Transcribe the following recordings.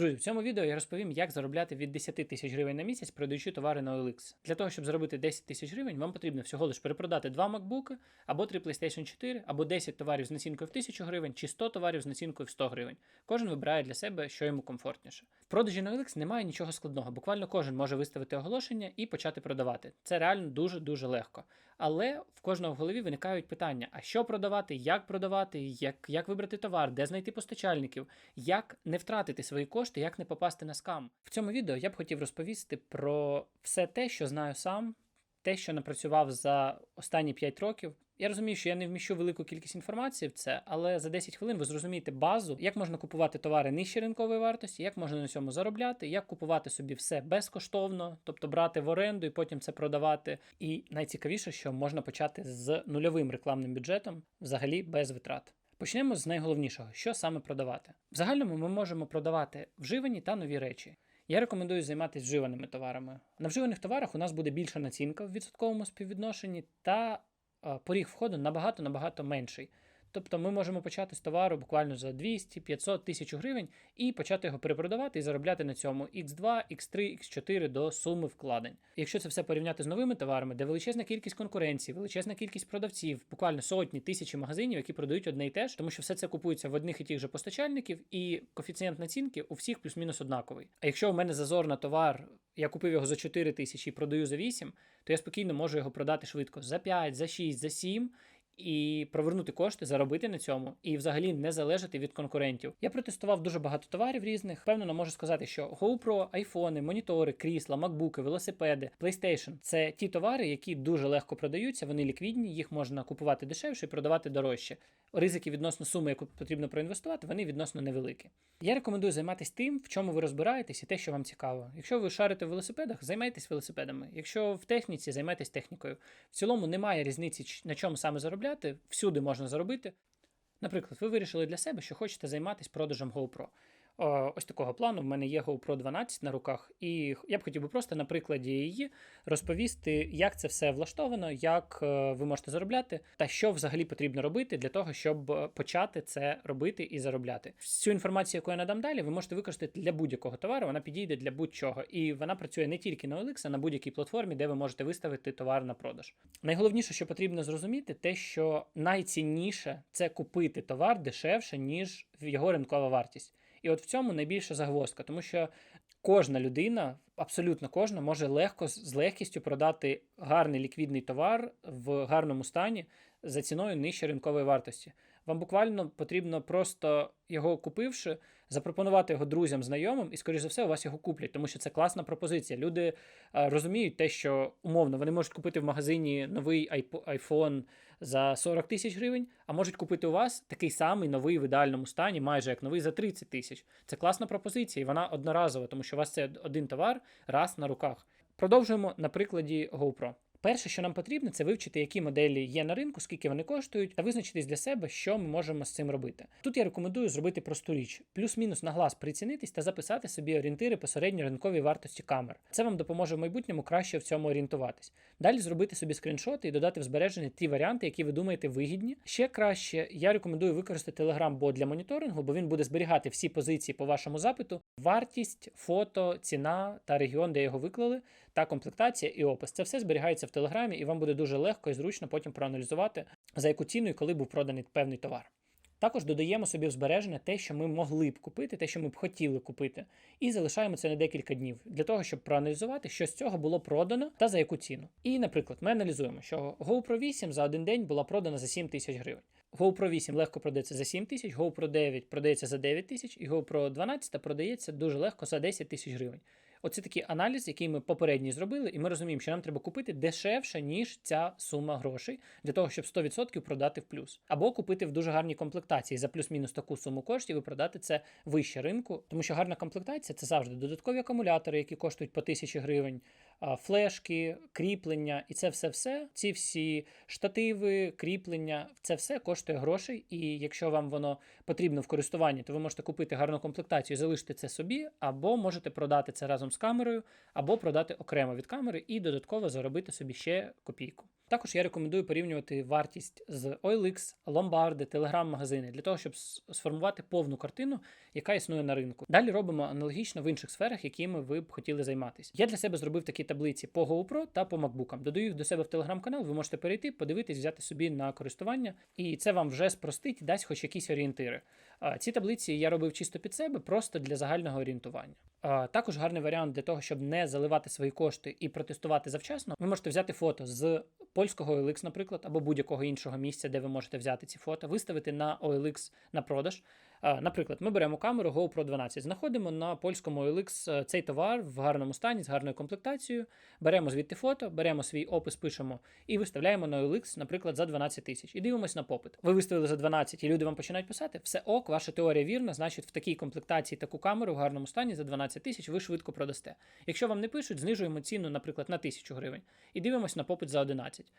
Друзі, в цьому відео я розповім, як заробляти від 10 тисяч гривень на місяць, продаючи товари на OLX. Для того, щоб заробити 10 тисяч гривень, вам потрібно всього лиш перепродати 2 MacBook, або 3 PlayStation 4, або 10 товарів з націнкою в 1000 гривень, чи 100 товарів з націнкою в 100 гривень. Кожен вибирає для себе, що йому комфортніше. В продажі на OLX немає нічого складного. Буквально кожен може виставити оголошення і почати продавати. Це реально дуже дуже легко. Але в кожного в голові виникають питання: а що продавати, як продавати, як, як вибрати товар, де знайти постачальників, як не втратити свої кошти, як не попасти на скам. В цьому відео я б хотів розповісти про все те, що знаю сам, те, що напрацював за останні 5 років. Я розумію, що я не вміщу велику кількість інформації в це, але за 10 хвилин ви зрозумієте базу, як можна купувати товари нижче ринкової вартості, як можна на цьому заробляти, як купувати собі все безкоштовно, тобто брати в оренду і потім це продавати. І найцікавіше, що можна почати з нульовим рекламним бюджетом, взагалі без витрат. Почнемо з найголовнішого, що саме продавати. В загальному ми можемо продавати вживані та нові речі. Я рекомендую займатися вживаними товарами. На вживаних товарах у нас буде більша націнка в відсотковому співвідношенні та поріг входу набагато набагато менший. Тобто ми можемо почати з товару буквально за 200, 500 тисяч гривень і почати його перепродавати і заробляти на цьому X2, X3, X4 до суми вкладень. Якщо це все порівняти з новими товарами, де величезна кількість конкуренції, величезна кількість продавців, буквально сотні тисячі магазинів, які продають одне і те ж, тому що все це купується в одних і тих же постачальників, і коефіцієнт націнки у всіх плюс-мінус однаковий. А якщо у мене зазор на товар, я купив його за 4 тисячі і продаю за 8, то я спокійно можу його продати швидко за 5, за 6, за 7 і провернути кошти, заробити на цьому і взагалі не залежати від конкурентів. Я протестував дуже багато товарів різних. Впевнено, можу сказати, що GoPro, айфони, монітори, крісла, макбуки, велосипеди, PlayStation – це ті товари, які дуже легко продаються. Вони ліквідні, їх можна купувати дешевше і продавати дорожче. Ризики відносно суми, яку потрібно проінвестувати, вони відносно невеликі. Я рекомендую займатися тим, в чому ви розбираєтесь, і те, що вам цікаво. Якщо ви шарите в велосипедах, займайтесь велосипедами. Якщо в техніці, займайтесь технікою. В цілому немає різниці, на чому саме заробляти, всюди можна заробити. Наприклад, ви вирішили для себе, що хочете займатися продажем GoPro. О, Ось такого плану в мене є GoPro 12 на руках, і я б хотів би просто на прикладі її розповісти, як це все влаштовано, як е, ви можете заробляти, та що взагалі потрібно робити для того, щоб е, почати це робити і заробляти. Всю інформацію, яку я надам далі, ви можете використати для будь-якого товару, вона підійде для будь-чого. І вона працює не тільки на OLX, а на будь-якій платформі, де ви можете виставити товар на продаж. Найголовніше, що потрібно зрозуміти, те, що найцінніше це купити товар дешевше, ніж його ринкова вартість. І от в цьому найбільша загвоздка, тому що кожна людина, абсолютно кожна, може легко з легкістю продати гарний ліквідний товар в гарному стані за ціною нижче ринкової вартості. Вам буквально потрібно просто його купивши, запропонувати його друзям, знайомим, і, скоріш за все, у вас його куплять, тому що це класна пропозиція. Люди а, розуміють те, що умовно вони можуть купити в магазині новий iPhone за 40 тисяч гривень, а можуть купити у вас такий самий новий в ідеальному стані, майже як новий за 30 тисяч. Це класна пропозиція, і вона одноразова, тому що у вас це один товар раз на руках. Продовжуємо на прикладі GoPro. Перше, що нам потрібно, це вивчити, які моделі є на ринку, скільки вони коштують, та визначитись для себе, що ми можемо з цим робити. Тут я рекомендую зробити просту річ: плюс-мінус на глаз прицінитись та записати собі орієнтири по середньоринковій вартості камер. Це вам допоможе в майбутньому краще в цьому орієнтуватись. Далі зробити собі скріншоти і додати в збереження ті варіанти, які ви думаєте вигідні. Ще краще я рекомендую використати Telegram бот для моніторингу, бо він буде зберігати всі позиції по вашому запиту, вартість, фото, ціна та регіон, де його виклали, та комплектація і опис. Це все зберігається в Телеграмі, і вам буде дуже легко і зручно потім проаналізувати, за яку ціну і коли був проданий певний товар. Також додаємо собі в збереження те, що ми могли б купити, те, що ми б хотіли купити, і залишаємо це на декілька днів для того, щоб проаналізувати, що з цього було продано та за яку ціну. І, наприклад, ми аналізуємо, що GoPro 8 за один день була продана за 7 тисяч гривень. GoPro 8 легко продається за 7 тисяч, GoPro 9 продається за 9 тисяч, і GoPro 12 продається дуже легко за 10 тисяч гривень. Оце такий аналіз, який ми попередній зробили, і ми розуміємо, що нам треба купити дешевше, ніж ця сума грошей, для того, щоб 100% продати в плюс. Або купити в дуже гарній комплектації за плюс-мінус таку суму коштів і продати це вище ринку. Тому що гарна комплектація це завжди додаткові акумулятори, які коштують по тисячі гривень, флешки, кріплення, і це все-все. Ці всі штативи, кріплення, це все коштує грошей. І якщо вам воно потрібно в користуванні, то ви можете купити гарну комплектацію, залишити це собі, або можете продати це разом з камерою, або продати окремо від камери і додатково заробити собі ще копійку. Також я рекомендую порівнювати вартість з OLX, ломбарди, телеграм-магазини для того, щоб сформувати повну картину, яка існує на ринку. Далі робимо аналогічно в інших сферах, якими ви б хотіли займатися. Я для себе зробив такі таблиці по GoPro та по MacBook. Додаю їх до себе в телеграм-канал. Ви можете перейти, подивитись, взяти собі на користування, і це вам вже спростить дасть хоч якісь орієнтири. Ці таблиці я робив чисто під себе, просто для загального орієнтування. Також гарний варіант для того, щоб не заливати свої кошти і протестувати завчасно. Ви можете взяти фото з польського OLX, наприклад, або будь-якого іншого місця, де ви можете взяти ці фото, виставити на OLX на продаж. Наприклад, ми беремо камеру GoPro 12, знаходимо на польському OLX е, цей товар в гарному стані з гарною комплектацією. Беремо звідти фото, беремо свій опис, пишемо і виставляємо на OLX, наприклад, за 12 тисяч. І дивимось на попит. Ви виставили за 12, і люди вам починають писати. Все ок, ваша теорія вірна, значить, в такій комплектації таку камеру в гарному стані за 12 тисяч ви швидко продасте. Якщо вам не пишуть, знижуємо ціну, наприклад, на 1000 гривень і дивимось на попит за 11.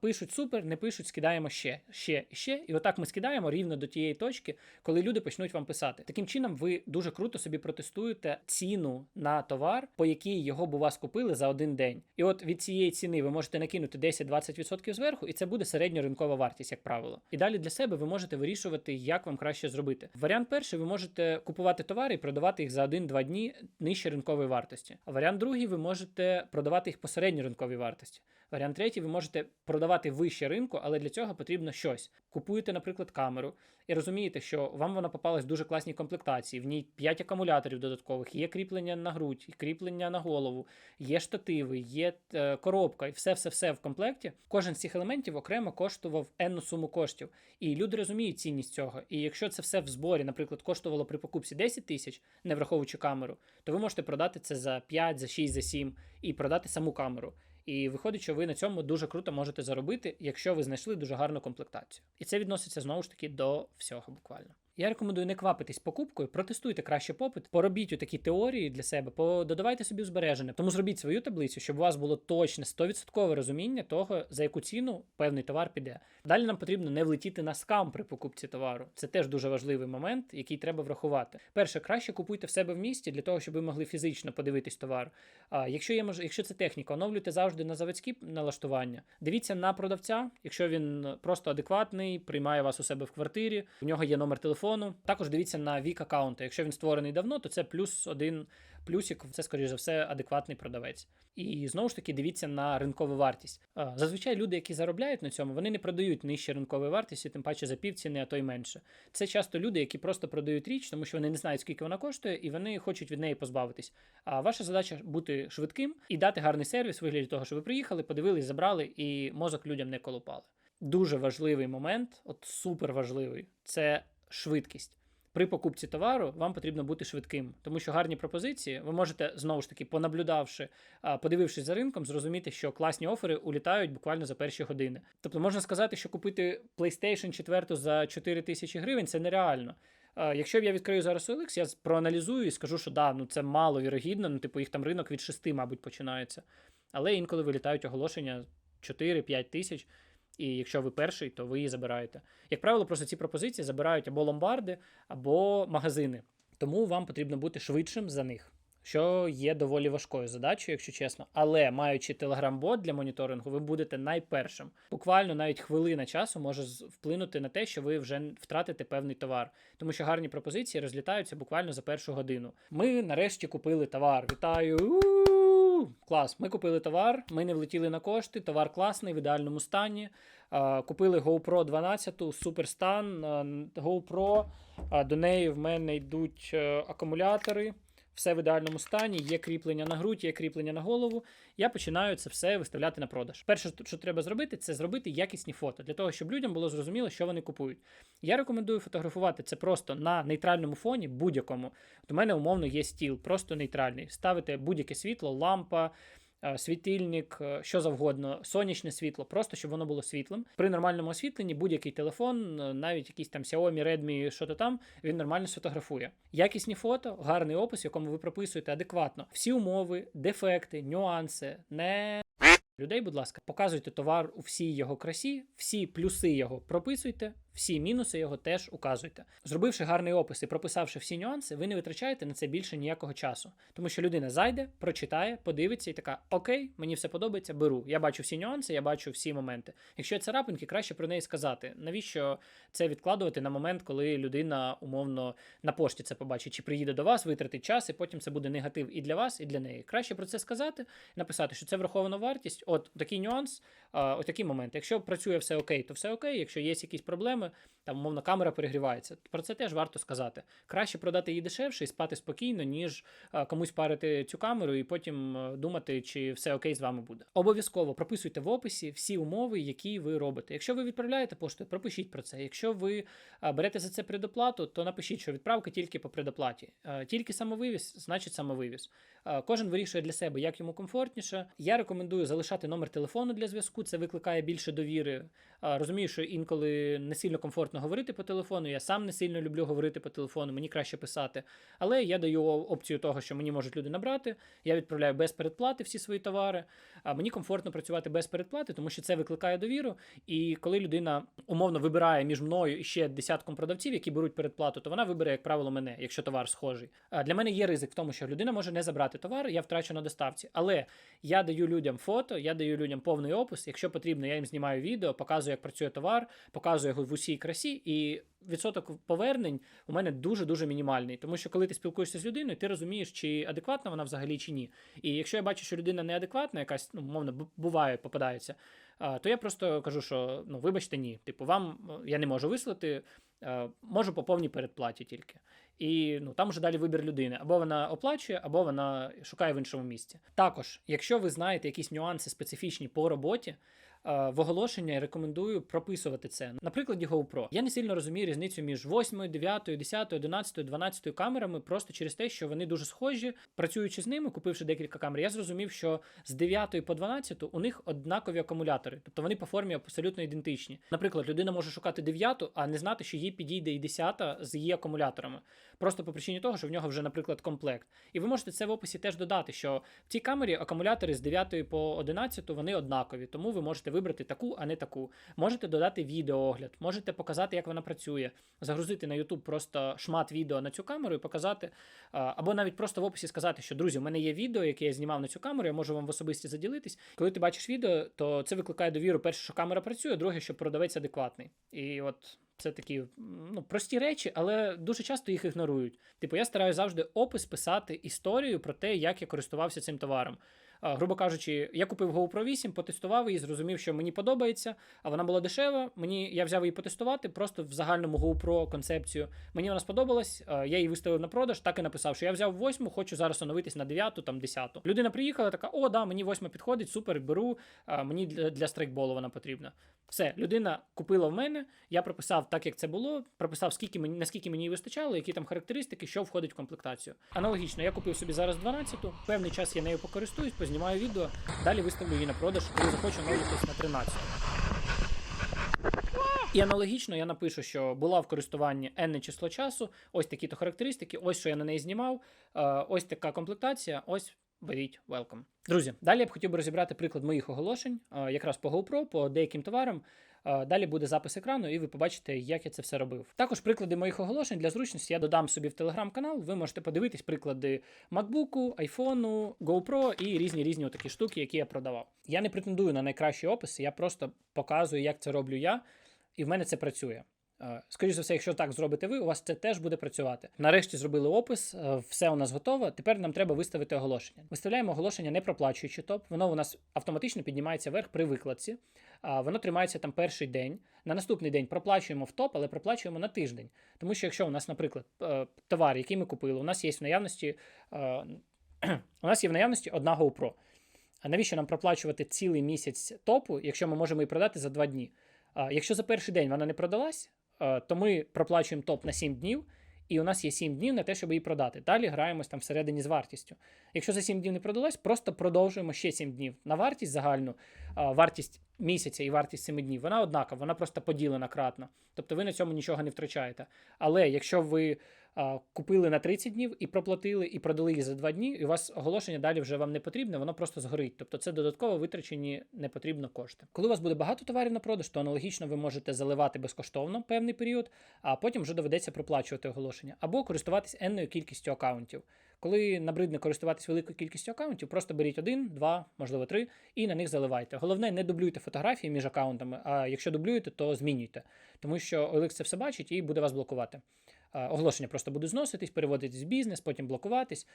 Пишуть супер, не пишуть, скидаємо ще, ще ще. І отак ми скидаємо рівно до тієї точки, коли люди почнуть вам писати. Таким чином, ви дуже круто собі протестуєте ціну на товар, по якій його б у вас купили за один день. І от від цієї ціни ви можете накинути 10-20% зверху, і це буде середньоринкова вартість, як правило. І далі для себе ви можете вирішувати, як вам краще зробити. Варіант перший, ви можете купувати товари і продавати їх за 1-2 дні нижче ринкової вартості. А варіант другий, ви можете продавати їх по середньоринковій вартості. Варіант третій, ви можете продавати вище ринку, але для цього потрібно щось. Купуєте, наприклад, камеру, і розумієте, що вам вона попалась в дуже класній комплектації. В ній 5 акумуляторів додаткових, є кріплення на грудь, кріплення на голову, є штативи, є е, коробка, і все-все-все в комплекті. Кожен з цих елементів окремо коштував енну суму коштів. І люди розуміють цінність цього. І якщо це все в зборі, наприклад, коштувало при покупці 10 тисяч, не враховуючи камеру, то ви можете продати це за 5, за 6, за 7 і продати саму камеру. І виходить, що ви на цьому дуже круто можете заробити, якщо ви знайшли дуже гарну комплектацію. І це відноситься знову ж таки до всього буквально. Я рекомендую не квапитись покупкою, протестуйте краще попит, поробіть у такі теорії для себе, додавайте собі збереження. Тому зробіть свою таблицю, щоб у вас було точне 100% розуміння того, за яку ціну певний товар піде. Далі нам потрібно не влетіти на скам при покупці товару. Це теж дуже важливий момент, який треба врахувати. Перше, краще купуйте в себе в місті для того, щоб ви могли фізично подивитись товар. А якщо є мож... якщо це техніка, оновлюйте завжди на заводські налаштування. Дивіться на продавця, якщо він просто адекватний, приймає вас у себе в квартирі, у нього є номер телефону. Також дивіться на вік аккаунта. Якщо він створений давно, то це плюс один плюсик, це, скоріш за все, адекватний продавець. І знову ж таки дивіться на ринкову вартість. Зазвичай люди, які заробляють на цьому, вони не продають нижче ринкової вартості, тим паче за півціни, а то й менше. Це часто люди, які просто продають річ, тому що вони не знають, скільки вона коштує, і вони хочуть від неї позбавитись. А ваша задача бути швидким і дати гарний сервіс в вигляді того, що ви приїхали, подивились, забрали, і мозок людям не колупали. Дуже важливий момент, от супер важливий, це швидкість. При покупці товару вам потрібно бути швидким, тому що гарні пропозиції ви можете знову ж таки, понаблюдавши, подивившись за ринком, зрозуміти, що класні офери улітають буквально за перші години. Тобто можна сказати, що купити PlayStation 4 за 4 тисячі гривень це нереально. Якщо б я відкрию зараз OLX, я проаналізую і скажу, що да, ну це мало вірогідно, ну типу їх там ринок від 6, мабуть, починається. Але інколи вилітають оголошення 4-5 тисяч. І якщо ви перший, то ви її забираєте. Як правило, просто ці пропозиції забирають або ломбарди, або магазини. Тому вам потрібно бути швидшим за них, що є доволі важкою задачею, якщо чесно. Але маючи телеграм-бот для моніторингу, ви будете найпершим. Буквально навіть хвилина часу може вплинути на те, що ви вже втратите певний товар, тому що гарні пропозиції розлітаються буквально за першу годину. Ми нарешті купили товар. Вітаю! Клас, ми купили товар, ми не влетіли на кошти, товар класний, в ідеальному стані. Купили GoPro 12, супер стан. а, GoPro, до неї в мене йдуть е, акумулятори. Все в ідеальному стані, є кріплення на грудь, є кріплення на голову. Я починаю це все виставляти на продаж. Перше, що треба зробити, це зробити якісні фото для того, щоб людям було зрозуміло, що вони купують. Я рекомендую фотографувати це просто на нейтральному фоні, будь-якому. От у мене умовно є стіл, просто нейтральний. Ставите будь-яке світло, лампа. Е, Світильник, е, що завгодно, сонячне світло, просто щоб воно було світлим. При нормальному освітленні будь-який телефон, е, навіть якийсь там Xiaomi, Redmi, що то там, він нормально сфотографує. Якісні фото, гарний опис, якому ви прописуєте адекватно всі умови, дефекти, нюанси, не людей, будь ласка, показуйте товар у всій його красі, всі плюси його прописуйте, всі мінуси його теж указуйте. Зробивши гарний опис і прописавши всі нюанси, ви не витрачаєте на це більше ніякого часу. Тому що людина зайде, прочитає, подивиться і така: Окей, мені все подобається, беру. Я бачу всі нюанси, я бачу всі моменти. Якщо є царапинки, краще про неї сказати. Навіщо це відкладувати на момент, коли людина умовно на пошті це побачить, чи приїде до вас, витратить час, і потім це буде негатив і для вас, і для неї. Краще про це сказати, написати, що це врахована вартість. От такий нюанс, от такі моменти. Якщо працює все окей, то все окей. Якщо є якісь проблеми, там умовно камера перегрівається. Про це теж варто сказати. Краще продати її дешевше і спати спокійно, ніж комусь парити цю камеру і потім думати, чи все окей з вами буде. Обов'язково прописуйте в описі всі умови, які ви робите. Якщо ви відправляєте поштою, пропишіть про це. Якщо ви берете за це предоплату, то напишіть, що відправка тільки по предоплаті. Тільки самовивіз, значить самовивіз. Кожен вирішує для себе, як йому комфортніше. Я рекомендую залишати номер телефону для зв'язку. Це викликає більше довіри. Розумію, що інколи не сильно комфортно говорити по телефону. Я сам не сильно люблю говорити по телефону, мені краще писати. Але я даю опцію того, що мені можуть люди набрати. Я відправляю без передплати всі свої товари. А мені комфортно працювати без передплати, тому що це викликає довіру. І коли людина умовно вибирає між мною і ще десятком продавців, які беруть передплату, то вона вибере, як правило, мене, якщо товар схожий. Для мене є ризик в тому, що людина може не забрати товар, я втрачу на доставці. Але я даю людям фото, я даю людям повний опис. Якщо потрібно, я їм знімаю відео, показую, як працює товар, показую його в усій красі, і відсоток повернень у мене дуже дуже мінімальний. Тому що коли ти спілкуєшся з людиною, ти розумієш, чи адекватна вона взагалі чи ні. І якщо я бачу, що людина неадекватна, якась ну мовно буває, попадається. То я просто кажу, що ну вибачте, ні. Типу, вам е, я не можу вислати, е, можу по повній передплаті тільки. І ну там вже далі вибір людини. Або вона оплачує, або вона шукає в іншому місці. Також, якщо ви знаєте якісь нюанси специфічні по роботі, в оголошення я рекомендую прописувати це. На прикладі GoPro. Я не сильно розумію різницю між 8, 9, 10, 11, 12 камерами, просто через те, що вони дуже схожі. Працюючи з ними, купивши декілька камер, я зрозумів, що з 9 по 12 у них однакові акумулятори, тобто вони по формі абсолютно ідентичні. Наприклад, людина може шукати 9, а не знати, що їй підійде і 10 з її акумуляторами. Просто по причині того, що в нього вже, наприклад, комплект. І ви можете це в описі теж додати, що в цій камері акумулятори з 9 по 11 вони однакові, тому ви можете вибрати таку, а не таку. Можете додати відеоогляд, можете показати, як вона працює, загрузити на YouTube просто шмат відео на цю камеру і показати. Або навіть просто в описі сказати, що друзі, у мене є відео, яке я знімав на цю камеру, я можу вам в особисті заділитись. Коли ти бачиш відео, то це викликає довіру. Перше, що камера працює, друге, що продавець адекватний. І от це такі ну, прості речі, але дуже часто їх ігнорують. Типу, я стараюся завжди опис писати історію про те, як я користувався цим товаром. Грубо кажучи, я купив GoPro 8, потестував її, зрозумів, що мені подобається, а вона була дешева. Мені я взяв її потестувати просто в загальному GoPro концепцію. Мені вона сподобалась, я її виставив на продаж, так і написав, що я взяв восьму, хочу зараз оновитись на дев'яту, там десяту. Людина приїхала, така: о, да, мені восьма підходить, супер, беру. Мені для, для страйкболу вона потрібна. Все, людина купила в мене. Я прописав так, як це було. Прописав, скільки мені наскільки мені вистачало, які там характеристики, що входить в комплектацію. Аналогічно, я купив собі зараз 12-ту, певний час я нею покористуюсь, познімаю відео, далі виставлю її на продаж, коли захочу навіть на 13 і аналогічно я напишу, що була в користуванні n число часу, ось такі-то характеристики, ось що я на неї знімав, е, ось така комплектація, ось беріть, welcome. Друзі, далі я б хотів би розібрати приклад моїх оголошень, якраз по GoPro, по деяким товарам. Далі буде запис екрану, і ви побачите, як я це все робив. Також приклади моїх оголошень для зручності я додам собі в телеграм-канал. Ви можете подивитись приклади MacBook, iPhone, GoPro і різні різні такі штуки, які я продавав. Я не претендую на найкращі описи, я просто показую, як це роблю я, і в мене це працює. Е, Скоріше за все, якщо так зробите ви, у вас це теж буде працювати. Нарешті зробили опис, е, все у нас готово. Тепер нам треба виставити оголошення. Виставляємо оголошення, не проплачуючи топ. Воно у нас автоматично піднімається вверх при викладці. Воно тримається там перший день. На наступний день проплачуємо в топ, але проплачуємо на тиждень. Тому що якщо у нас, наприклад, е, товар, який ми купили, у нас є в наявності, е, у нас є в наявності одна GoPro. А навіщо нам проплачувати цілий місяць топу, якщо ми можемо її продати за два дні? Якщо за перший день вона не продалась, е, то ми проплачуємо топ на 7 днів, і у нас є 7 днів на те, щоб її продати. Далі граємось там всередині з вартістю. Якщо за 7 днів не продалась, просто продовжуємо ще 7 днів. На вартість загальну, вартість місяця і вартість 7 днів, вона однакова, вона просто поділена кратно. Тобто ви на цьому нічого не втрачаєте. Але якщо ви купили на 30 днів і проплатили, і продали їх за 2 дні, і у вас оголошення далі вже вам не потрібне, воно просто згорить. Тобто це додатково витрачені непотрібно кошти. Коли у вас буде багато товарів на продаж, то аналогічно ви можете заливати безкоштовно певний період, а потім вже доведеться проплачувати оголошення або користуватись енною кількістю акаунтів. Коли набридне користуватись великою кількістю акаунтів, просто беріть один, два, можливо, три, і на них заливайте. Головне, не дублюйте фотографії між акаунтами. А якщо дублюєте, то змінюйте, тому що OLX це все бачить і буде вас блокувати. А, Оголошення просто буде зноситись, переводитись в бізнес, потім блокуватись.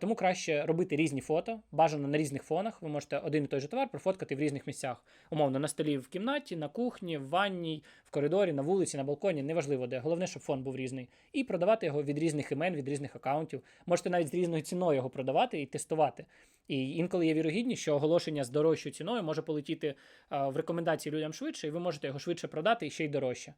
Тому краще робити різні фото, бажано на різних фонах. Ви можете один і той же товар профоткати в різних місцях. Умовно, на столі в кімнаті, на кухні, в ванній, в коридорі, на вулиці, на балконі, неважливо де. Головне, щоб фон був різний. І продавати його від різних імен, від різних акаунтів. Можете навіть з різною ціною його продавати і тестувати. І інколи є вірогідність, що оголошення з дорожчою ціною може полетіти а, в рекомендації людям швидше, і ви можете його швидше продати і ще й дорожче.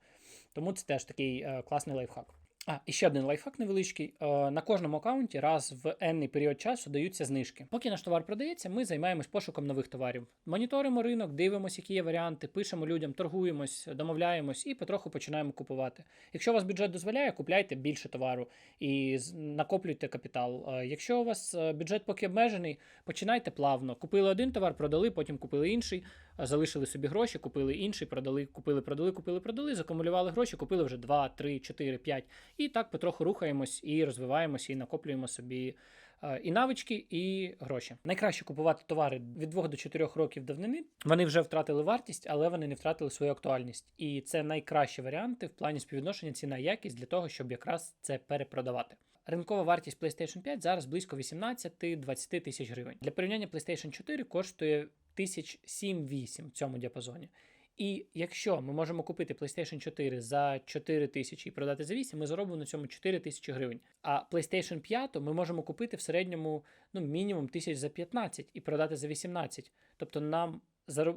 Тому це теж такий е, класний лайфхак. А, і ще один лайфхак невеличкий. Е, На кожному аккаунті раз в енний період часу даються знижки. Поки наш товар продається, ми займаємось пошуком нових товарів. Моніторимо ринок, дивимося, які є варіанти, пишемо людям, торгуємось, домовляємось і потроху починаємо купувати. Якщо у вас бюджет дозволяє, купляйте більше товару і накоплюйте капітал. Е, Якщо у вас е, бюджет поки обмежений, починайте плавно. Купили один товар, продали, потім купили інший, залишили собі гроші, купили інший, продали, купили, продали, купили, продали, закумулювали гроші, купили вже 2, 3, 4, 5. І так потроху рухаємось і розвиваємось, і накоплюємо собі е, і навички, і гроші. Найкраще купувати товари від 2 до 4 років давнини. Вони вже втратили вартість, але вони не втратили свою актуальність. І це найкращі варіанти в плані співвідношення ціна якість для того, щоб якраз це перепродавати. Ринкова вартість PlayStation 5 зараз близько 18-20 тисяч гривень. Для порівняння PlayStation 4 коштує тисяч 7-8 в цьому діапазоні. І якщо ми можемо купити PlayStation 4 за 4 тисячі і продати за 8, ми заробимо на цьому 4 тисячі гривень. А PlayStation 5 ми можемо купити в середньому ну, мінімум тисяч за 15 і продати за 18. Тобто нам.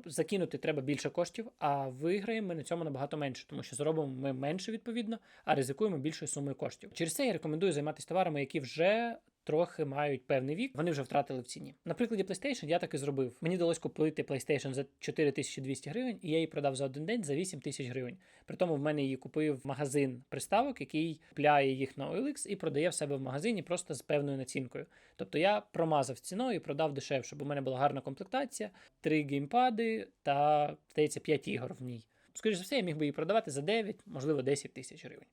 Закинути треба більше коштів, а виграємо ми на цьому набагато менше, тому що заробимо ми менше відповідно, а ризикуємо більшою сумою коштів. Через це я рекомендую займатися товарами, які вже трохи мають певний вік, вони вже втратили в ціні. На прикладі PlayStation я так і зробив. Мені вдалося купити PlayStation за 4200 гривень, і я її продав за один день за 8 тисяч гривень. При тому в мене її купив магазин приставок, який купляє їх на OLX і продає в себе в магазині просто з певною націнкою. Тобто я промазав ціною і продав дешевше, бо в мене була гарна комплектація, три геймпади та, здається, 5 ігор в ній. Скоріше за все, я міг би її продавати за 9, можливо, 10 тисяч гривень.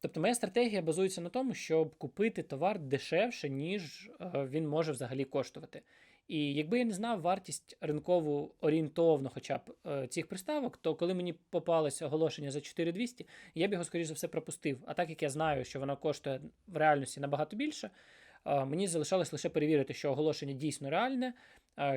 Тобто моя стратегія базується на тому, щоб купити товар дешевше, ніж е, він може взагалі коштувати. І якби я не знав вартість ринкову орієнтовно, хоча б е, цих приставок, то коли мені попалося оголошення за 4200, я б його, скоріш за все, пропустив. А так як я знаю, що воно коштує в реальності набагато більше, е, мені залишалось лише перевірити, що оголошення дійсно реальне,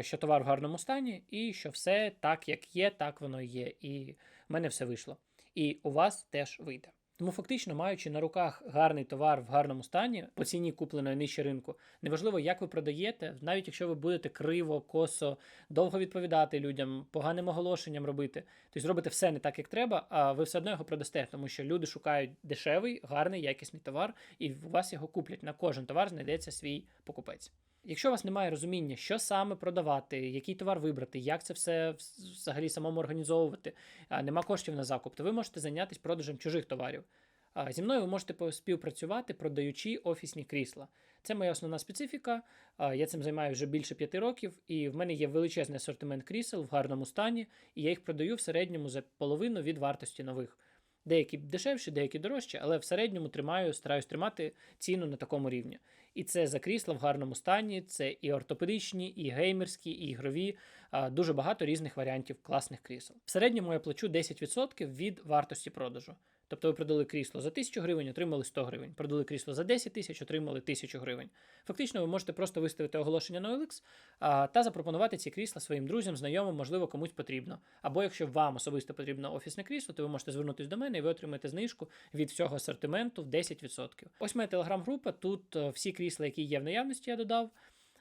що товар в гарному стані, і що все так, як є, так воно є. І в мене все вийшло. І у вас теж вийде. Тому фактично, маючи на руках гарний товар в гарному стані, по ціні купленої нижче ринку, неважливо, як ви продаєте, навіть якщо ви будете криво, косо, довго відповідати людям, поганим оголошенням робити, то зробите все не так, як треба, а ви все одно його продасте, тому що люди шукають дешевий, гарний, якісний товар, і у вас його куплять. На кожен товар знайдеться свій покупець. Якщо у вас немає розуміння, що саме продавати, який товар вибрати, як це все взагалі самому організовувати, нема коштів на закуп, то ви можете зайнятися продажем чужих товарів. Зі мною ви можете співпрацювати, продаючи офісні крісла. Це моя основна специфіка. Я цим займаюся вже більше п'яти років, і в мене є величезний асортимент крісел в гарному стані, і я їх продаю в середньому за половину від вартості нових. Деякі дешевші, деякі дорожчі, але в середньому тримаю, стараюсь тримати ціну на такому рівні. І це за крісла в гарному стані, це і ортопедичні, і геймерські, і ігрові. Дуже багато різних варіантів класних крісел. В середньому я плачу 10% від вартості продажу. Тобто ви продали крісло за 1000 гривень, отримали 100 гривень. Продали крісло за 10 тисяч, отримали 1000 гривень. Фактично, ви можете просто виставити оголошення на OLX та запропонувати ці крісла своїм друзям, знайомим, можливо, комусь потрібно. Або якщо вам особисто потрібно офісне крісло, то ви можете звернутися до мене і ви отримаєте знижку від всього асортименту в 10%. Ось моя телеграм-група. Тут е, всі крісла, які є в наявності, я додав.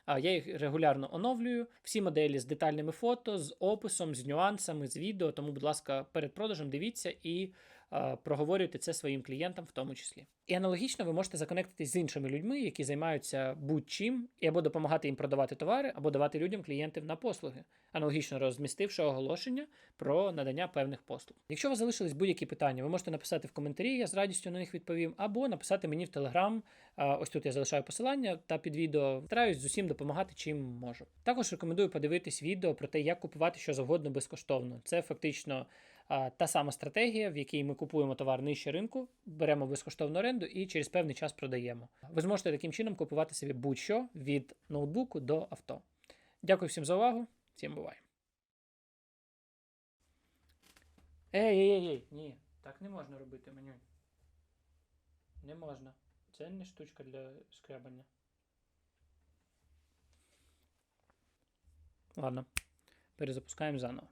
Я їх регулярно оновлюю. Всі моделі з детальними фото, з описом, з нюансами, з відео. Тому, будь ласка, перед продажем дивіться і е, проговорюйте це своїм клієнтам в тому числі. І аналогічно ви можете законектитись з іншими людьми, які займаються будь-чим, і або допомагати їм продавати товари, або давати людям клієнтів на послуги, аналогічно розмістивши оголошення про надання певних послуг. Якщо у вас залишились будь-які питання, ви можете написати в коментарі, я з радістю на них відповім, або написати мені в Телеграм. Ось тут я залишаю посилання та під відео. Стараюсь з усім допомагати, чим можу. Також рекомендую подивитись відео про те, як купувати що завгодно безкоштовно. Це фактично та сама стратегія, в якій ми купуємо товар нижче ринку, беремо безкоштовну оренду і через певний час продаємо. Ви зможете таким чином купувати собі будь-що від ноутбуку до авто. Дякую всім за увагу. Всім бувай. Ей, ей, ей, ей, ні, так не можна робити меню. Не можна. Це не штучка для скребання. Ладно. Перезапускаємо заново.